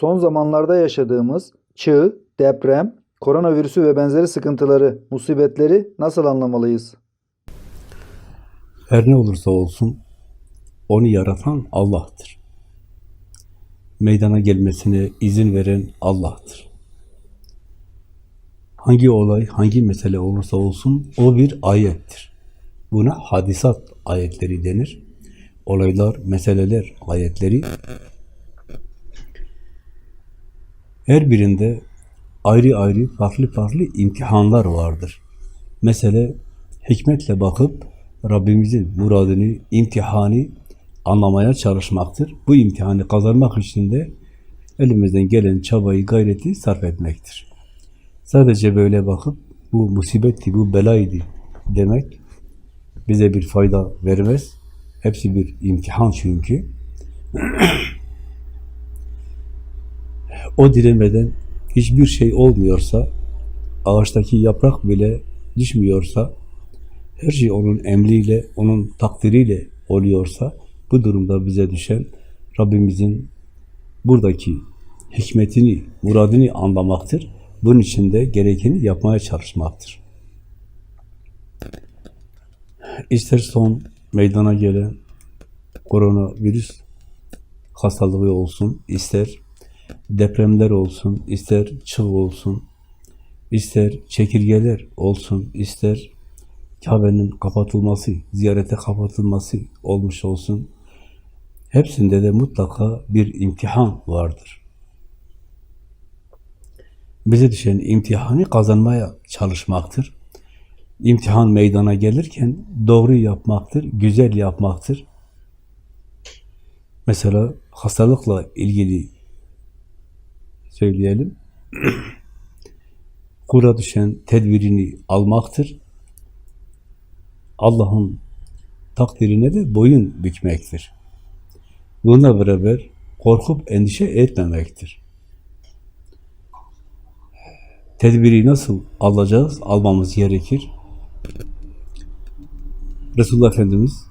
Son zamanlarda yaşadığımız çığ, deprem, koronavirüsü ve benzeri sıkıntıları, musibetleri nasıl anlamalıyız? Her ne olursa olsun onu yaratan Allah'tır. Meydana gelmesine izin veren Allah'tır. Hangi olay, hangi mesele olursa olsun o bir ayettir. Buna hadisat ayetleri denir. Olaylar, meseleler ayetleri. Her birinde ayrı ayrı, farklı farklı imtihanlar vardır. Mesele hikmetle bakıp Rabbimizin muradını, imtihanı anlamaya çalışmaktır. Bu imtihanı kazanmak için de elimizden gelen çabayı, gayreti sarf etmektir. Sadece böyle bakıp bu musibetti, bu belaydı demek bize bir fayda vermez. Hepsi bir imtihan çünkü. o dilemeden hiçbir şey olmuyorsa, ağaçtaki yaprak bile düşmüyorsa, her şey onun emriyle, onun takdiriyle oluyorsa, bu durumda bize düşen Rabbimizin buradaki hikmetini, muradını anlamaktır. Bunun için de gerekeni yapmaya çalışmaktır. İster son meydana gelen koronavirüs hastalığı olsun, ister depremler olsun, ister çığ olsun, ister çekirgeler olsun, ister Kabe'nin kapatılması, ziyarete kapatılması olmuş olsun. Hepsinde de mutlaka bir imtihan vardır. Bize düşen imtihanı kazanmaya çalışmaktır. İmtihan meydana gelirken doğru yapmaktır, güzel yapmaktır. Mesela hastalıkla ilgili söyleyelim. Kura düşen tedbirini almaktır. Allah'ın takdirine de boyun bükmektir. Bununla beraber korkup endişe etmemektir. Tedbiri nasıl alacağız? Almamız gerekir. Resulullah Efendimiz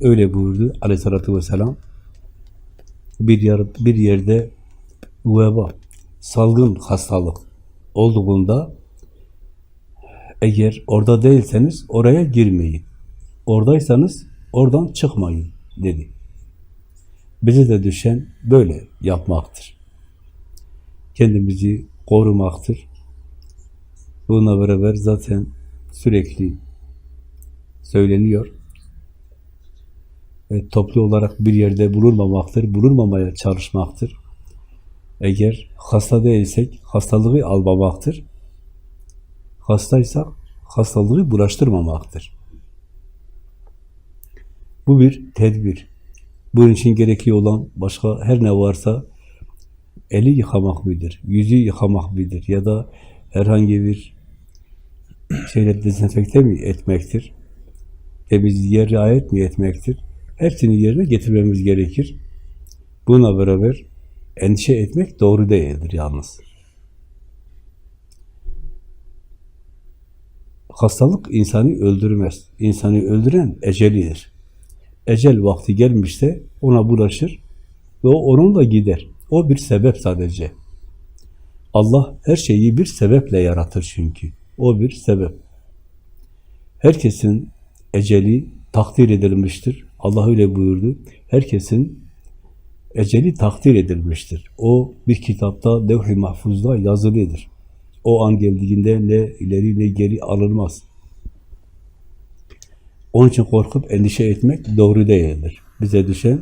öyle buyurdu aleyhissalatü vesselam. Bir, yer, bir yerde veba, salgın hastalık olduğunda eğer orada değilseniz oraya girmeyin. Oradaysanız oradan çıkmayın dedi. Bize de düşen böyle yapmaktır. Kendimizi korumaktır. Bununla beraber zaten sürekli söyleniyor. ve toplu olarak bir yerde bulunmamaktır, bulunmamaya çalışmaktır. Eğer hasta değilsek hastalığı almamaktır. Hastaysak hastalığı bulaştırmamaktır. Bu bir tedbir. Bunun için gerekli olan başka her ne varsa eli yıkamak mıdır, yüzü yıkamak mıdır ya da herhangi bir şeyle dezenfekte mi etmektir, temizliğe riayet mi etmektir? Hepsini yerine getirmemiz gerekir. Buna beraber endişe etmek doğru değildir yalnız. Hastalık insanı öldürmez. İnsanı öldüren ecelidir. Ecel vakti gelmişse ona bulaşır ve o onunla gider. O bir sebep sadece. Allah her şeyi bir sebeple yaratır çünkü. O bir sebep. Herkesin eceli takdir edilmiştir. Allah öyle buyurdu. Herkesin eceli takdir edilmiştir. O bir kitapta, levh-i mahfuzda yazılıdır. O an geldiğinde ne ileri ne geri alınmaz. Onun için korkup endişe etmek doğru değildir. Bize düşen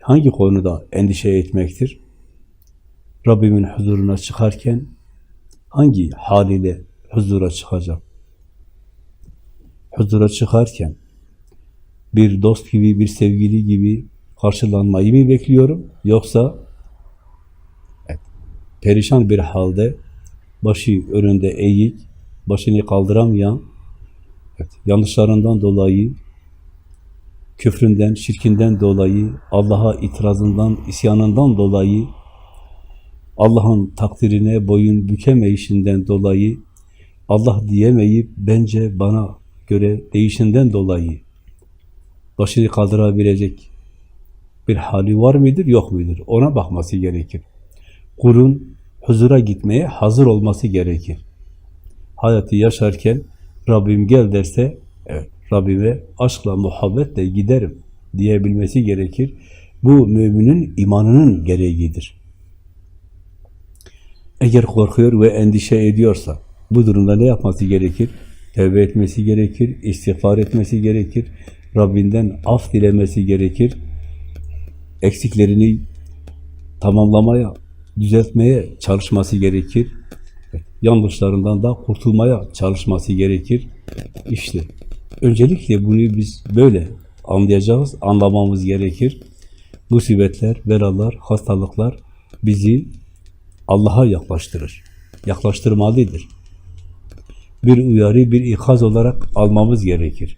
hangi konuda endişe etmektir? Rabbimin huzuruna çıkarken hangi haliyle huzura çıkacağım? Huzura çıkarken bir dost gibi, bir sevgili gibi karşılanmayı mı bekliyorum? Yoksa perişan bir halde başı önünde eğik, başını kaldıramayan, evet, yanlışlarından dolayı, küfründen, şirkinden dolayı, Allah'a itirazından, isyanından dolayı, Allah'ın takdirine boyun bükemeyişinden dolayı, Allah diyemeyip bence bana göre değişinden dolayı başını kaldırabilecek bir hali var mıdır, yok mudur? Ona bakması gerekir. kulun huzura gitmeye hazır olması gerekir. Hayatı yaşarken Rabbim gel derse, evet Rabbime aşkla, muhabbetle giderim diyebilmesi gerekir. Bu müminin imanının gereğidir. Eğer korkuyor ve endişe ediyorsa bu durumda ne yapması gerekir? Tevbe etmesi gerekir, istiğfar etmesi gerekir, Rabbinden af dilemesi gerekir, eksiklerini tamamlamaya, düzeltmeye çalışması gerekir, yanlışlarından da kurtulmaya çalışması gerekir. İşte öncelikle bunu biz böyle anlayacağız, anlamamız gerekir. Musibetler, belalar, hastalıklar bizi Allah'a yaklaştırır. Yaklaştırmalıdır. Bir uyarı, bir ikaz olarak almamız gerekir.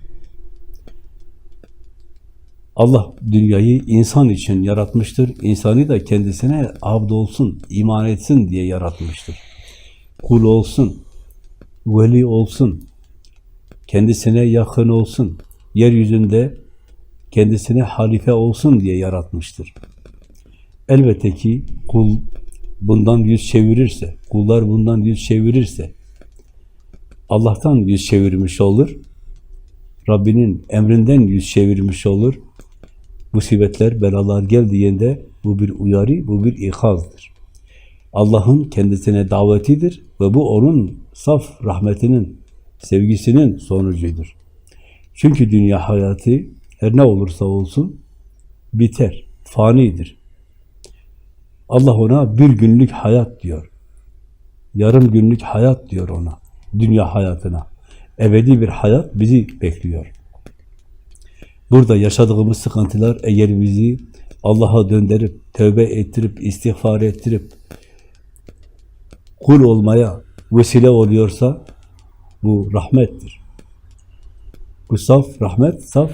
Allah dünyayı insan için yaratmıştır. İnsanı da kendisine abd olsun, iman etsin diye yaratmıştır. Kul olsun, veli olsun, kendisine yakın olsun, yeryüzünde kendisine halife olsun diye yaratmıştır. Elbette ki kul bundan yüz çevirirse, kullar bundan yüz çevirirse, Allah'tan yüz çevirmiş olur, Rabbinin emrinden yüz çevirmiş olur. Musibetler, belalar geldiğinde bu bir uyarı, bu bir ikazdır. Allah'ın kendisine davetidir ve bu onun saf rahmetinin, sevgisinin sonucudur. Çünkü dünya hayatı her ne olursa olsun biter, fanidir. Allah ona bir günlük hayat diyor. Yarım günlük hayat diyor ona. Dünya hayatına. Ebedi bir hayat bizi bekliyor. Burada yaşadığımız sıkıntılar eğer bizi Allah'a döndürüp, tövbe ettirip, istiğfar ettirip, kul olmaya vesile oluyorsa bu rahmettir. Bu saf rahmet, saf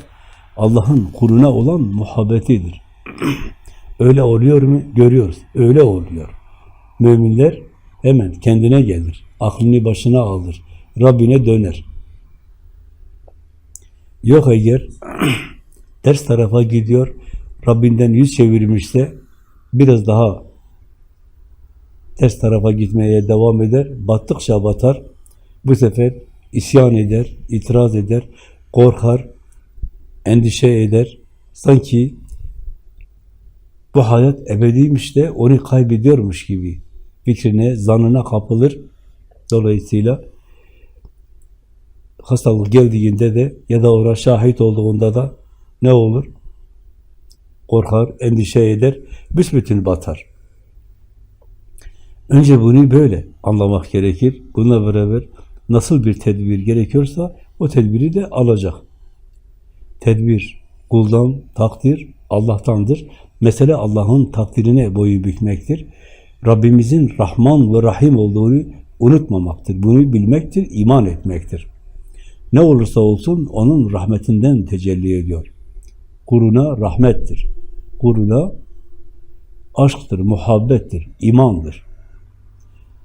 Allah'ın kuluna olan muhabbetidir. Öyle oluyor mu? Görüyoruz. Öyle oluyor. Müminler hemen kendine gelir. Aklını başına alır. Rabbine döner. Yok eğer ters tarafa gidiyor, Rabbinden yüz çevirmişse biraz daha ters tarafa gitmeye devam eder. Battıkça batar. Bu sefer isyan eder, itiraz eder, korkar, endişe eder. Sanki bu hayat ebediymiş de onu kaybediyormuş gibi fikrine, zanına kapılır. Dolayısıyla hastalık geldiğinde de ya da ona şahit olduğunda da ne olur? Korkar, endişe eder, büsbütün batar. Önce bunu böyle anlamak gerekir. Bununla beraber nasıl bir tedbir gerekiyorsa o tedbiri de alacak. Tedbir kuldan, takdir Allah'tandır. Mesele Allah'ın takdirine boyu bükmektir. Rabbimizin Rahman ve Rahim olduğunu unutmamaktır. Bunu bilmektir, iman etmektir. Ne olursa olsun onun rahmetinden tecelli ediyor. Kuruna rahmettir. Kuruna aşktır, muhabbettir, imandır.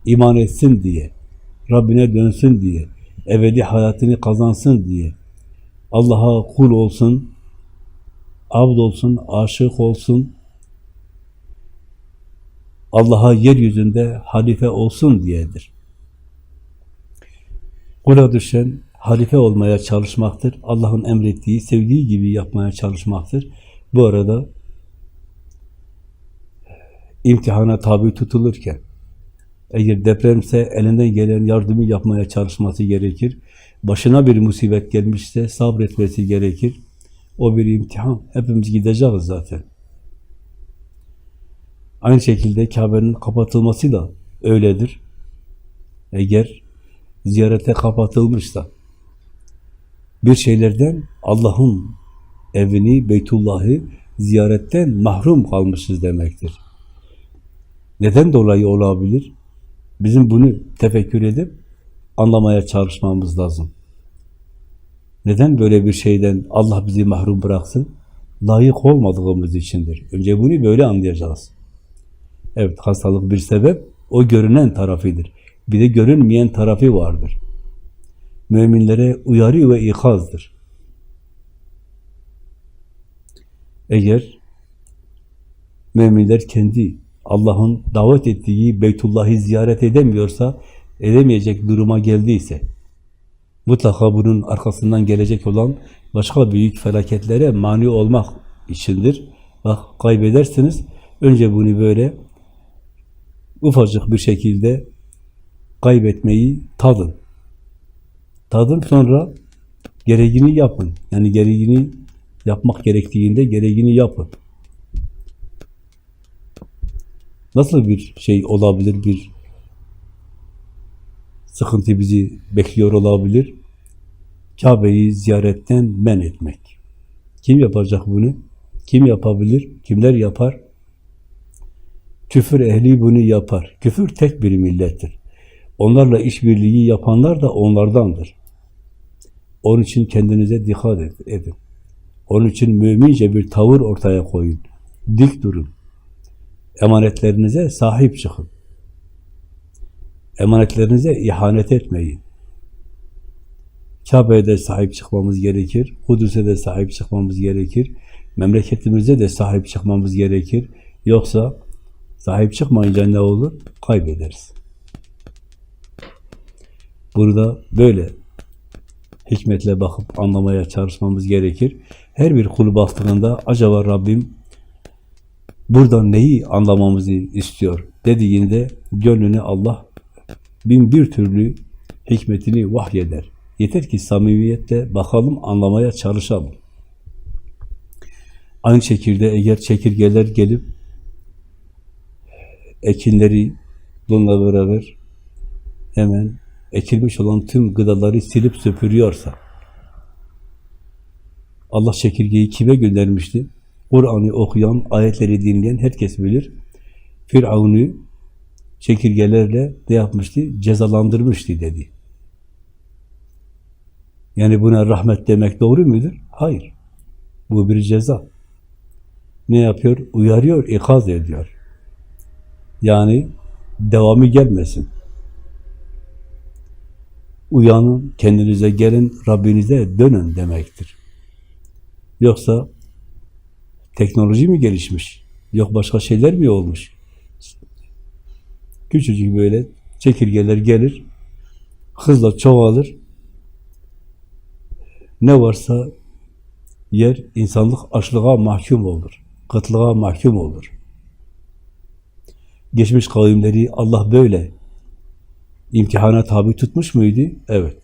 İman etsin diye, Rabbine dönsün diye, ebedi hayatını kazansın diye, Allah'a kul olsun, abd olsun, aşık olsun, Allah'a yeryüzünde halife olsun diyedir. Kula düşen halife olmaya çalışmaktır. Allah'ın emrettiği, sevdiği gibi yapmaya çalışmaktır. Bu arada imtihana tabi tutulurken eğer depremse elinden gelen yardımı yapmaya çalışması gerekir. Başına bir musibet gelmişse sabretmesi gerekir. O bir imtihan. Hepimiz gideceğiz zaten. Aynı şekilde Kabe'nin kapatılması da öyledir. Eğer ziyarete kapatılmışsa bir şeylerden Allah'ın evini, Beytullah'ı ziyaretten mahrum kalmışız demektir. Neden dolayı olabilir? Bizim bunu tefekkür edip anlamaya çalışmamız lazım. Neden böyle bir şeyden Allah bizi mahrum bıraksın? Layık olmadığımız içindir. Önce bunu böyle anlayacağız. Evet, hastalık bir sebep, o görünen tarafıdır. Bir de görünmeyen tarafı vardır. Müminlere uyarı ve ikazdır. Eğer müminler kendi Allah'ın davet ettiği Beytullah'ı ziyaret edemiyorsa, edemeyecek duruma geldiyse, mutlaka bunun arkasından gelecek olan başka büyük felaketlere mani olmak içindir. Bak kaybedersiniz. Önce bunu böyle ufacık bir şekilde kaybetmeyi tadın. Tadın sonra gereğini yapın. Yani gereğini yapmak gerektiğinde gereğini yapın. Nasıl bir şey olabilir, bir sıkıntı bizi bekliyor olabilir? Kabe'yi ziyaretten men etmek. Kim yapacak bunu? Kim yapabilir? Kimler yapar? Küfür ehli bunu yapar. Küfür tek bir millettir. Onlarla işbirliği yapanlar da onlardandır. Onun için kendinize dikkat edin. Onun için mümince bir tavır ortaya koyun. Dik durun. Emanetlerinize sahip çıkın. Emanetlerinize ihanet etmeyin. Kabe'ye de sahip çıkmamız gerekir. Kudüs'e de sahip çıkmamız gerekir. Memleketimize de sahip çıkmamız gerekir. Yoksa sahip çıkmayınca ne olur? Kaybederiz. Burada böyle hikmetle bakıp anlamaya çalışmamız gerekir. Her bir kulu baktığında acaba Rabbim buradan neyi anlamamızı istiyor dediğinde gönlüne Allah bin bir türlü hikmetini vahyeder. Yeter ki samimiyetle bakalım, anlamaya çalışalım. Aynı şekilde eğer çekirgeler gelip ekinleri bununla beraber hemen ekilmiş olan tüm gıdaları silip süpürüyorsa Allah çekirgeyi kime göndermişti? Kur'an'ı okuyan, ayetleri dinleyen herkes bilir. Firavun'u çekirgelerle ne yapmıştı? Cezalandırmıştı dedi. Yani buna rahmet demek doğru mudur? Hayır. Bu bir ceza. Ne yapıyor? Uyarıyor, ikaz ediyor. Yani devamı gelmesin. Uyanın, kendinize gelin, Rabbinize dönün demektir. Yoksa teknoloji mi gelişmiş? Yok başka şeyler mi olmuş? Küçücük böyle çekirgeler gelir, hızla çoğalır. Ne varsa yer, insanlık açlığa mahkum olur, kıtlığa mahkum olur. Geçmiş kavimleri Allah böyle imtihana tabi tutmuş muydu? Evet.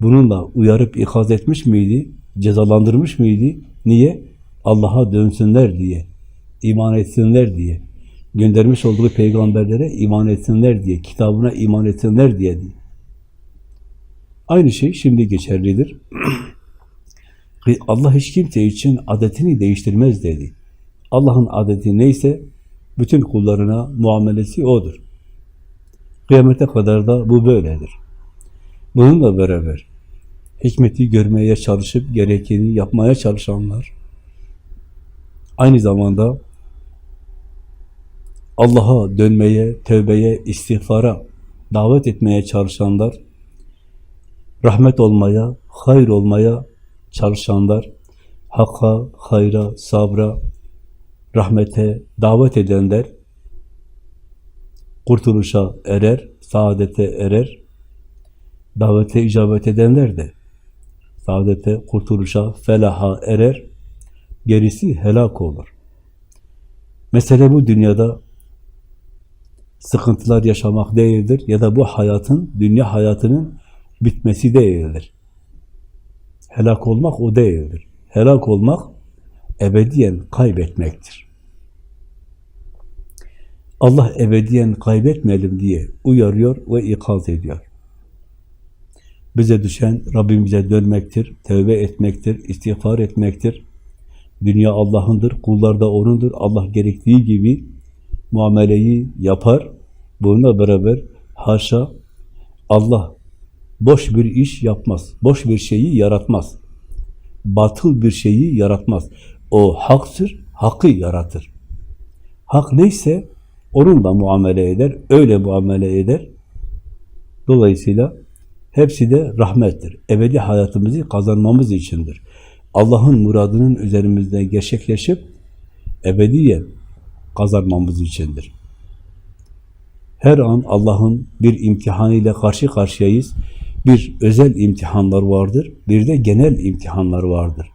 Bununla uyarıp ikaz etmiş miydi? Cezalandırmış mıydı? Niye? Allah'a dönsünler diye, iman etsinler diye, göndermiş olduğu peygamberlere iman etsinler diye, kitabına iman etsinler diye. Aynı şey şimdi geçerlidir. Allah hiç kimse için adetini değiştirmez dedi. Allah'ın adeti neyse bütün kullarına muamelesi odur. Kıyamete kadar da bu böyledir. Bununla beraber hikmeti görmeye çalışıp gerekeni yapmaya çalışanlar aynı zamanda Allah'a dönmeye, tövbeye, istiğfara davet etmeye çalışanlar rahmet olmaya, hayır olmaya çalışanlar hakka, hayra, sabra, rahmete davet edenler kurtuluşa erer, saadete erer. Davete icabet edenler de saadete, kurtuluşa, felaha erer. Gerisi helak olur. Mesele bu dünyada sıkıntılar yaşamak değildir ya da bu hayatın, dünya hayatının bitmesi değildir. Helak olmak o değildir. Helak olmak ebediyen kaybetmektir. Allah ebediyen kaybetmeyelim diye uyarıyor ve ikaz ediyor. Bize düşen Rabbimize dönmektir, tövbe etmektir, istiğfar etmektir. Dünya Allah'ındır, kullar da O'nundur. Allah gerektiği gibi muameleyi yapar. Bununla beraber haşa Allah boş bir iş yapmaz. Boş bir şeyi yaratmaz. Batıl bir şeyi yaratmaz. O haktır, hakkı yaratır. Hak neyse onunla muamele eder, öyle muamele eder. Dolayısıyla hepsi de rahmettir. Ebedi hayatımızı kazanmamız içindir. Allah'ın muradının üzerimizde gerçekleşip ebediyen kazanmamız içindir. Her an Allah'ın bir imtihanıyla karşı karşıyayız. Bir özel imtihanlar vardır, bir de genel imtihanlar vardır.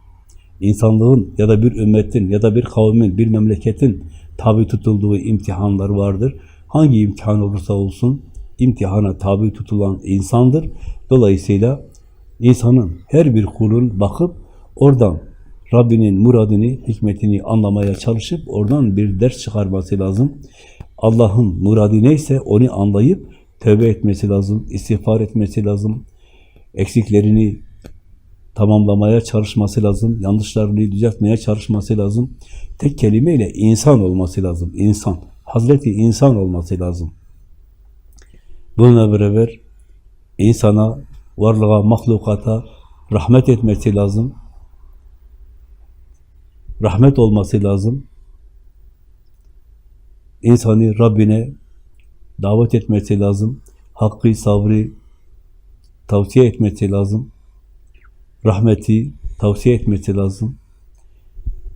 İnsanlığın ya da bir ümmetin ya da bir kavmin, bir memleketin tabi tutulduğu imtihanlar vardır. Hangi imtihan olursa olsun imtihana tabi tutulan insandır. Dolayısıyla insanın her bir kulun bakıp oradan Rabbinin muradını, hikmetini anlamaya çalışıp oradan bir ders çıkarması lazım. Allah'ın muradı neyse onu anlayıp tövbe etmesi lazım, istiğfar etmesi lazım. Eksiklerini tamamlamaya çalışması lazım. Yanlışlarını düzeltmeye çalışması lazım. Tek kelimeyle insan olması lazım. İnsan. Hazreti insan olması lazım. Bununla beraber insana, varlığa, mahlukata rahmet etmesi lazım. Rahmet olması lazım. İnsanı Rabbine davet etmesi lazım. Hakkı, sabrı tavsiye etmesi lazım. Rahmeti tavsiye etmesi lazım.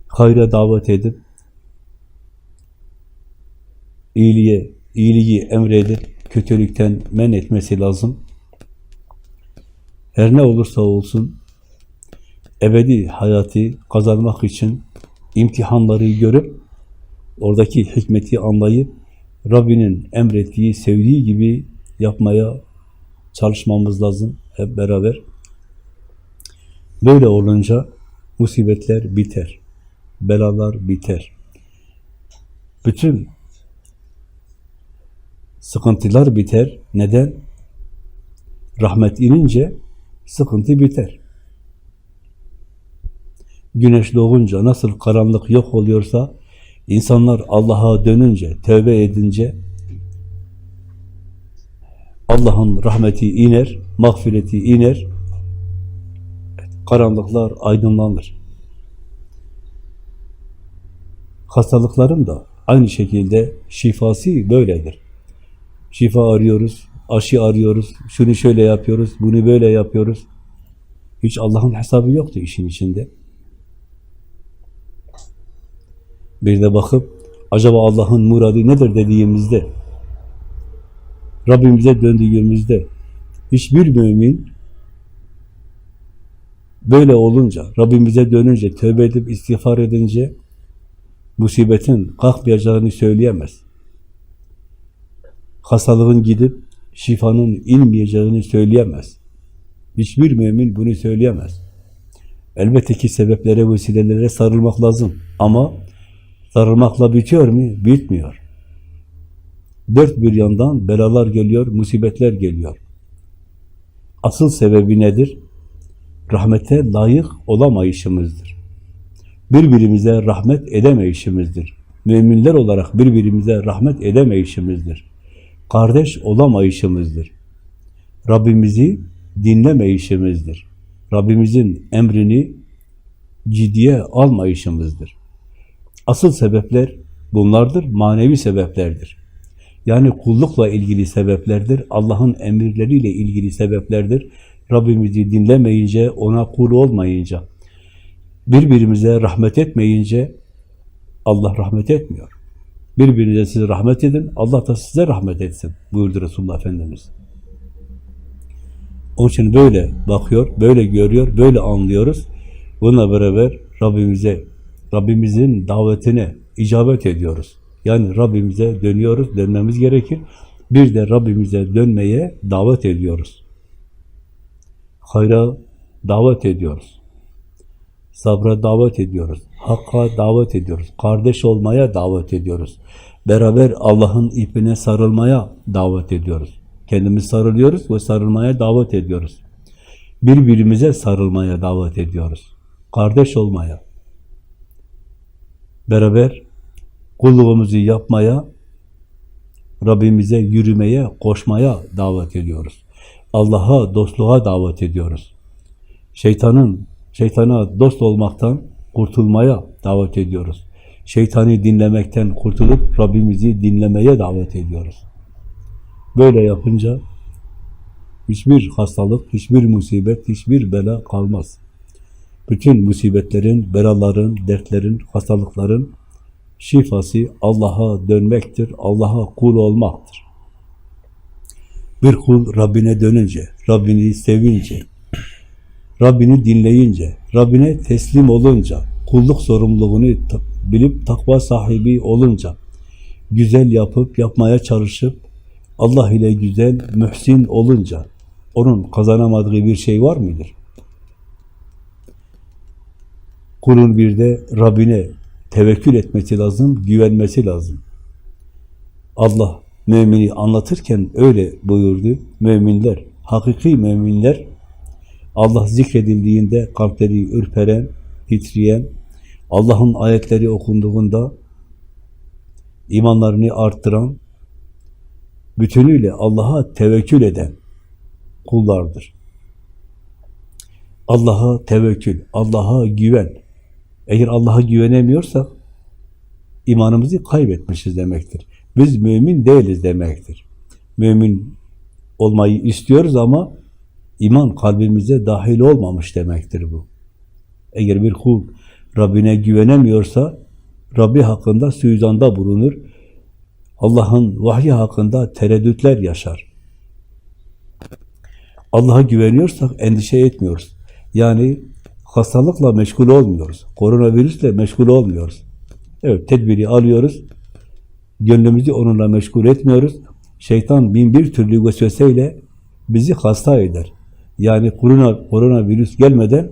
Hayra davet edip iyiliğe, iyiliği emredip kötülükten men etmesi lazım. Her ne olursa olsun ebedi hayatı kazanmak için imtihanları görüp oradaki hikmeti anlayıp Rabbinin emrettiği, sevdiği gibi yapmaya çalışmamız lazım hep beraber. Böyle olunca musibetler biter, belalar biter. Bütün sıkıntılar biter. Neden? Rahmet inince sıkıntı biter. Güneş doğunca nasıl karanlık yok oluyorsa, insanlar Allah'a dönünce, tövbe edince, Allah'ın rahmeti iner, mağfireti iner, karanlıklar aydınlanır. Hastalıkların da aynı şekilde şifası böyledir. Şifa arıyoruz, aşı arıyoruz, şunu şöyle yapıyoruz, bunu böyle yapıyoruz. Hiç Allah'ın hesabı yoktu işin içinde. Bir de bakıp, acaba Allah'ın muradı nedir dediğimizde, Rabbimize döndüğümüzde, hiçbir mümin böyle olunca, Rabbimize dönünce, tövbe edip istiğfar edince, musibetin kalkmayacağını söyleyemez. Hastalığın gidip şifanın inmeyeceğini söyleyemez. Hiçbir mümin bunu söyleyemez. Elbette ki sebeplere, vesilelere sarılmak lazım. Ama sarılmakla bitiyor mu? Bitmiyor. Dört bir yandan belalar geliyor, musibetler geliyor. Asıl sebebi nedir? Rahmete layık olamayışımızdır. Birbirimize rahmet edemeyişimizdir. Müminler olarak birbirimize rahmet edemeyişimizdir. Kardeş olamayışımızdır. Rabbimizi dinlemeyişimizdir. Rabbimizin emrini ciddiye almayışımızdır. Asıl sebepler bunlardır, manevi sebeplerdir. Yani kullukla ilgili sebeplerdir, Allah'ın emirleriyle ilgili sebeplerdir. Rabbimizi dinlemeyince, ona kul olmayınca, birbirimize rahmet etmeyince Allah rahmet etmiyor. Birbirinize siz rahmet edin, Allah da size rahmet etsin buyurdu Resulullah Efendimiz. Onun için böyle bakıyor, böyle görüyor, böyle anlıyoruz. Bununla beraber Rabbimize, Rabbimizin davetine icabet ediyoruz. Yani Rabbimize dönüyoruz, dönmemiz gerekir. Bir de Rabbimize dönmeye davet ediyoruz. Hayra davet ediyoruz. Sabra davet ediyoruz. Hakka davet ediyoruz. Kardeş olmaya davet ediyoruz. Beraber Allah'ın ipine sarılmaya davet ediyoruz. Kendimiz sarılıyoruz ve sarılmaya davet ediyoruz. Birbirimize sarılmaya davet ediyoruz. Kardeş olmaya. Beraber kulluğumuzu yapmaya, Rabbimize yürümeye, koşmaya davet ediyoruz. Allah'a, dostluğa davet ediyoruz. Şeytanın, şeytana dost olmaktan kurtulmaya davet ediyoruz. Şeytani dinlemekten kurtulup Rabbimizi dinlemeye davet ediyoruz. Böyle yapınca hiçbir hastalık, hiçbir musibet, hiçbir bela kalmaz. Bütün musibetlerin, belaların, dertlerin, hastalıkların şifası Allah'a dönmektir, Allah'a kul olmaktır. Bir kul Rabbine dönünce, Rabbini sevince, Rabbini dinleyince, Rabbine teslim olunca, kulluk sorumluluğunu bilip takva sahibi olunca, güzel yapıp yapmaya çalışıp Allah ile güzel, mühsin olunca onun kazanamadığı bir şey var mıdır? Kulun bir de Rabbine tevekkül etmesi lazım, güvenmesi lazım. Allah mümini anlatırken öyle buyurdu. Müminler, hakiki müminler Allah zikredildiğinde kalpleri ürperen, titreyen, Allah'ın ayetleri okunduğunda imanlarını arttıran, bütünüyle Allah'a tevekkül eden kullardır. Allah'a tevekkül, Allah'a güven. Eğer Allah'a güvenemiyorsak imanımızı kaybetmişiz demektir. Biz mümin değiliz demektir. Mümin olmayı istiyoruz ama iman kalbimize dahil olmamış demektir bu. Eğer bir kul Rabbine güvenemiyorsa Rabbi hakkında suizanda bulunur. Allah'ın vahyi hakkında tereddütler yaşar. Allah'a güveniyorsak endişe etmiyoruz. Yani hastalıkla meşgul olmuyoruz. Koronavirüsle meşgul olmuyoruz. Evet, tedbiri alıyoruz. Gönlümüzü onunla meşgul etmiyoruz. Şeytan bin bir türlü vesveseyle bizi hasta eder. Yani korona, koronavirüs gelmeden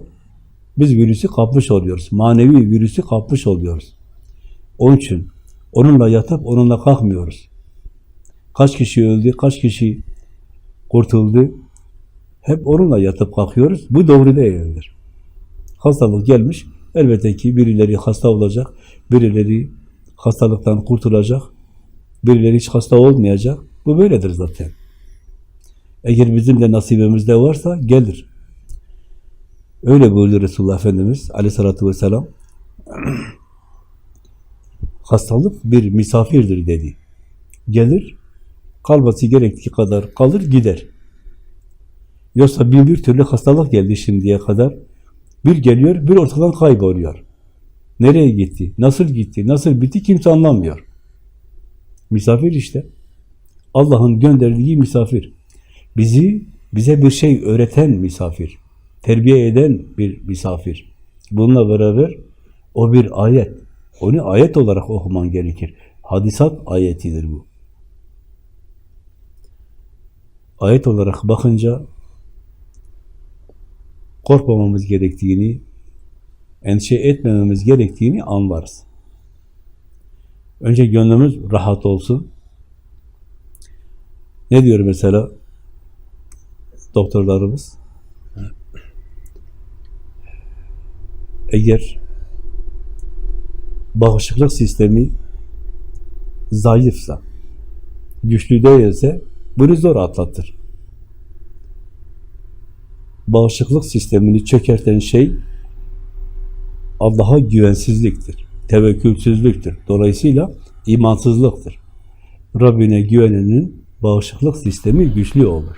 biz virüsü kapmış oluyoruz. Manevi virüsü kapmış oluyoruz. Onun için onunla yatıp onunla kalkmıyoruz. Kaç kişi öldü, kaç kişi kurtuldu. Hep onunla yatıp kalkıyoruz. Bu doğru değildir. Hastalık gelmiş. Elbette ki birileri hasta olacak. Birileri hastalıktan kurtulacak. Birileri hiç hasta olmayacak. Bu böyledir zaten. Eğer bizim de nasibimizde varsa gelir. Öyle buyurdu Resulullah Efendimiz aleyhissalatü vesselam. Hastalık bir misafirdir dedi. Gelir, kalması gerektiği kadar kalır gider. Yoksa bin bir türlü hastalık geldi şimdiye kadar. Bir geliyor, bir ortadan kayboluyor. Nereye gitti, nasıl gitti, nasıl bitti kimse anlamıyor. Misafir işte. Allah'ın gönderdiği misafir. Bizi, bize bir şey öğreten misafir. Terbiye eden bir misafir. Bununla beraber o bir ayet. Onu ayet olarak okuman gerekir. Hadisat ayetidir bu. Ayet olarak bakınca korkmamamız gerektiğini, endişe etmememiz gerektiğini anlarız. Önce gönlümüz rahat olsun. Ne diyor mesela doktorlarımız? Eğer bağışıklık sistemi zayıfsa, güçlü değilse bunu zor atlatır. Bağışıklık sistemini çökerten şey Allah'a güvensizliktir, tevekkülsüzlüktür. Dolayısıyla imansızlıktır. Rabbine güvenenin bağışıklık sistemi güçlü olur.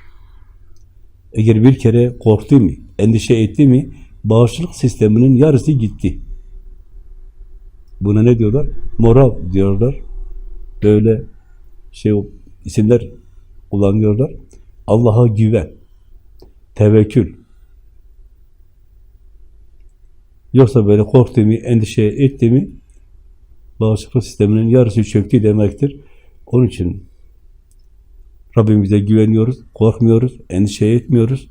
Eğer bir kere korktu mu, endişe etti mi, bağışıklık sisteminin yarısı gitti. Buna ne diyorlar? Moral diyorlar. Böyle şey isimler kullanıyorlar. Allah'a güven, tevekkül. Yoksa böyle korktu mu, endişe etti mi, bağışıklık sisteminin yarısı çöktü demektir. Onun için Rabbimize güveniyoruz, korkmuyoruz, endişe etmiyoruz.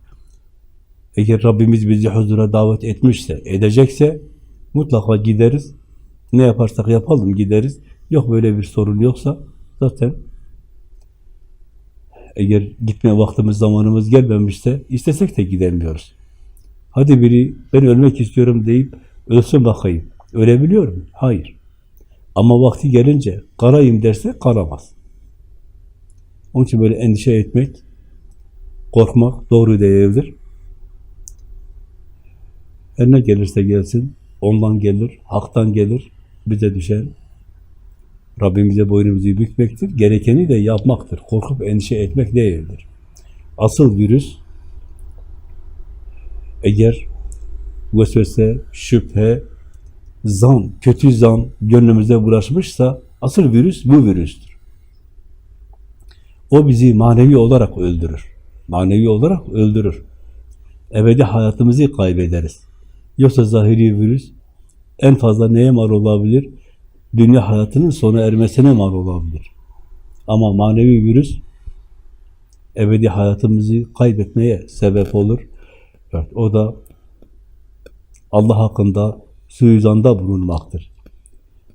Eğer Rabbimiz bizi huzura davet etmişse, edecekse mutlaka gideriz. Ne yaparsak yapalım gideriz. Yok böyle bir sorun yoksa zaten eğer gitme vaktimiz, zamanımız gelmemişse istesek de gidemiyoruz. Hadi biri ben ölmek istiyorum deyip ölsün bakayım. Ölebiliyor mu? Hayır. Ama vakti gelince karayım derse karamaz. Onun için böyle endişe etmek, korkmak doğru değildir. Her ne gelirse gelsin, ondan gelir, haktan gelir, bize düşen Rabbimize boynumuzu bükmektir. Gerekeni de yapmaktır. Korkup endişe etmek değildir. Asıl virüs eğer vesvese, şüphe, zan, kötü zan gönlümüze bulaşmışsa asıl virüs bu virüstür. O bizi manevi olarak öldürür. Manevi olarak öldürür. Ebedi hayatımızı kaybederiz. Yoksa zahiri virüs en fazla neye mal olabilir? Dünya hayatının sona ermesine mal olabilir. Ama manevi virüs ebedi hayatımızı kaybetmeye sebep olur. Evet, o da Allah hakkında suizanda bulunmaktır.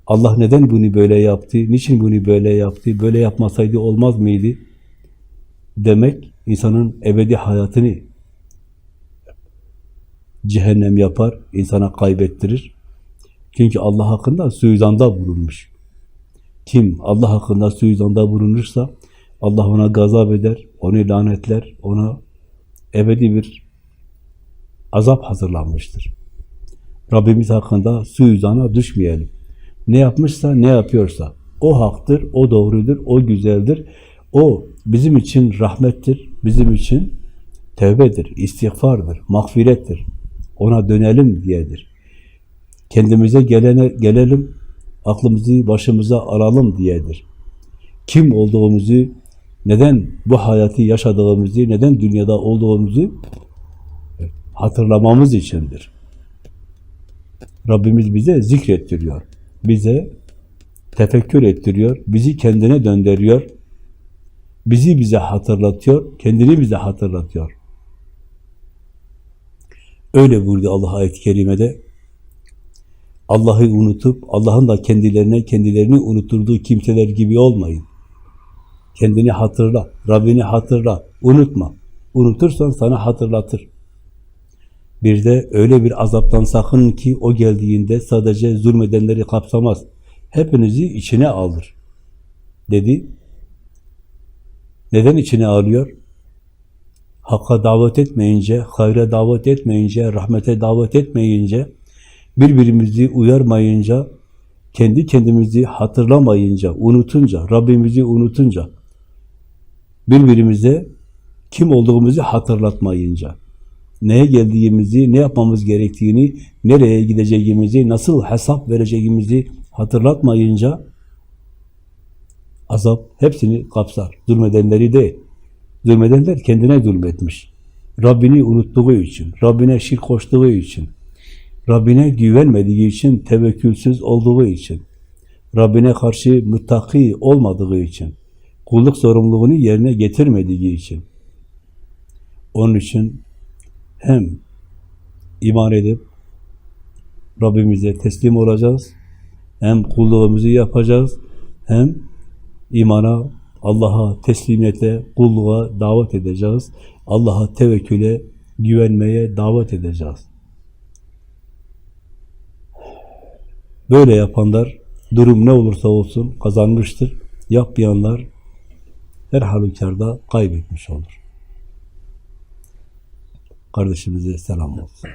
Allah neden bunu böyle yaptı? Niçin bunu böyle yaptı? Böyle yapmasaydı olmaz mıydı? Demek insanın ebedi hayatını cehennem yapar, insana kaybettirir. Çünkü Allah hakkında suizanda bulunmuş. Kim Allah hakkında suizanda bulunursa Allah ona gazap eder, onu lanetler, ona ebedi bir azap hazırlanmıştır. Rabbimiz hakkında suizana düşmeyelim. Ne yapmışsa, ne yapıyorsa o haktır, o doğrudur, o güzeldir. O bizim için rahmettir, bizim için tevbedir, istiğfardır, mağfirettir. Ona dönelim diyedir. Kendimize gelene, gelelim, aklımızı başımıza alalım diyedir. Kim olduğumuzu, neden bu hayatı yaşadığımızı, neden dünyada olduğumuzu hatırlamamız içindir. Rabbimiz bize zikrettiriyor. Bize tefekkür ettiriyor. Bizi kendine döndürüyor. Bizi bize hatırlatıyor. Kendini bize hatırlatıyor. Öyle buyurdu Allah ayet-i kerimede. Allah'ı unutup Allah'ın da kendilerine kendilerini unutturduğu kimseler gibi olmayın. Kendini hatırla, Rabbini hatırla, unutma. Unutursan sana hatırlatır. Bir de öyle bir azaptan sakın ki o geldiğinde sadece zulmedenleri kapsamaz. Hepinizi içine alır. Dedi. Neden içine alıyor? Hakka davet etmeyince, hayra davet etmeyince, rahmete davet etmeyince, birbirimizi uyarmayınca, kendi kendimizi hatırlamayınca, unutunca, Rabbimizi unutunca, birbirimize kim olduğumuzu hatırlatmayınca, neye geldiğimizi, ne yapmamız gerektiğini, nereye gideceğimizi, nasıl hesap vereceğimizi hatırlatmayınca azap hepsini kapsar. Zulmedenleri değil. Zulmedenler kendine zulmetmiş. Rabbini unuttuğu için, Rabbine şirk koştuğu için, Rabbine güvenmediği için, tevekkülsüz olduğu için, Rabbine karşı muttaki olmadığı için, kulluk sorumluluğunu yerine getirmediği için. Onun için hem iman edip Rabbimize teslim olacağız, hem kulluğumuzu yapacağız, hem imana, Allah'a teslimiyete, kulluğa davet edeceğiz. Allah'a tevekküle, güvenmeye davet edeceğiz. Böyle yapanlar durum ne olursa olsun kazanmıştır. Yapmayanlar her halükarda kaybetmiş olur. Kardeşimize selam olsun.